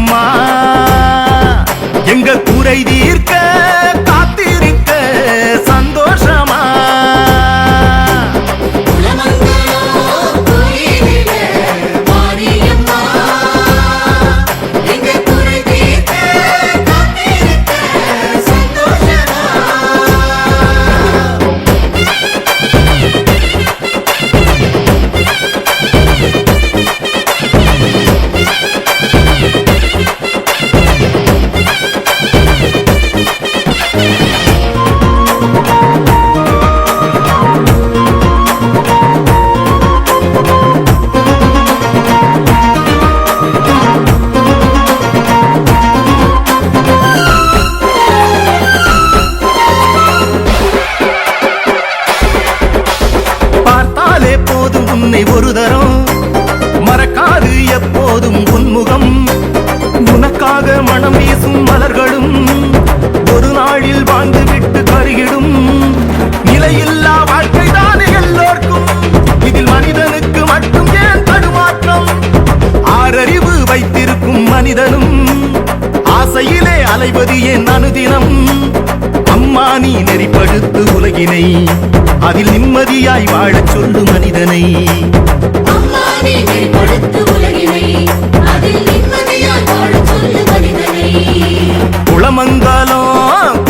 அம்மா. எங்க குறை தீர்க்க அலைவது என் அனுதினம். அம்மா நீ நெறிப்படுத்து உலகினை. அதில் நிம்மதியாய் வாழச் சொல்லு மனிதனை. குளமங்கலம்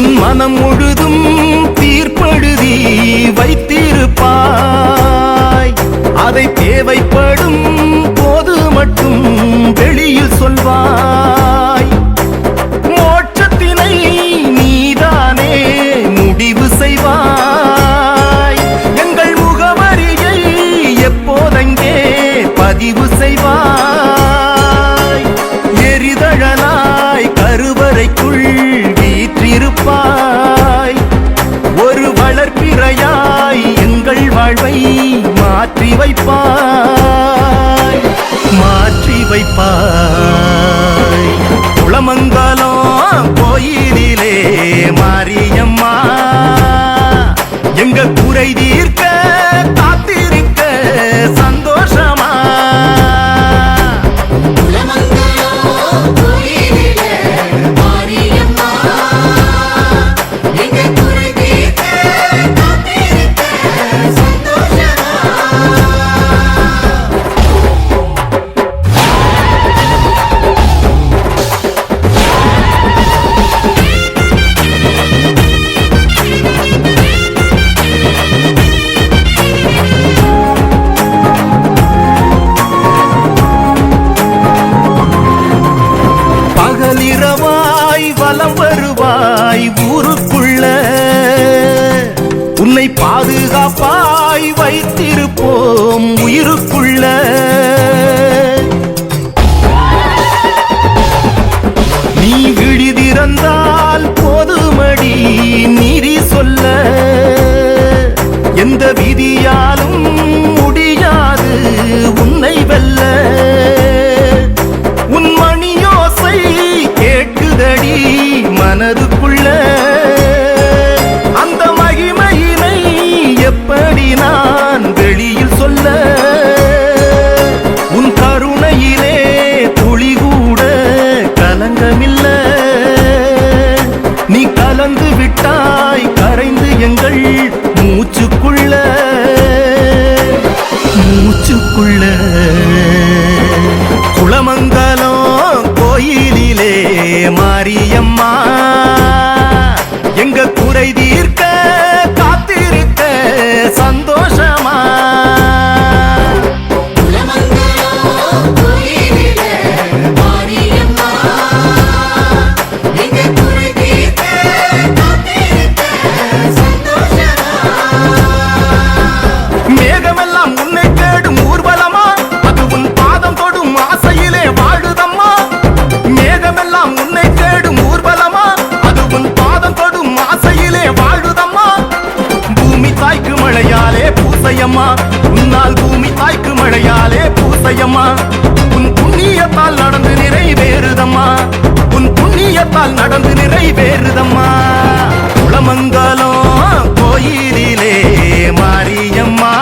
உன் மனம் முழுதும் தீர்ப்படுதி வைத்திருப்பாய். அதை தேவைப்படும் மாரியம்மா. எங்க குறை தீர்க்க உன்னை பாதுகாப்பாய் வைத்திருப்போம் உயிருக்குள்ள. நீ விழிதிறந்தால் போதுமடி நீதி சொல்ல. எந்த விதியாலும் முடியாது உன்னை வெல்ல. மூச்சுக்குள்ள மூச்சுக்குள்ள. குளமங்கலம் கோயிலிலே மாரியம்மா எங்க குறை தீர்க்க காத்திருக்க சந்தோஷமா? குளமங்கலம் உன்னால் பூமி தாய்க்கு மழையாலே பூசையம்மா. உன் புண்ணியத்தால் நடந்து நிறைவேறுதம்மா. உன் புண்ணியத்தால் நடந்து நிறைவேறுதம்மா. குளமங்கலம் கோயிலிலே மாரியம்மா.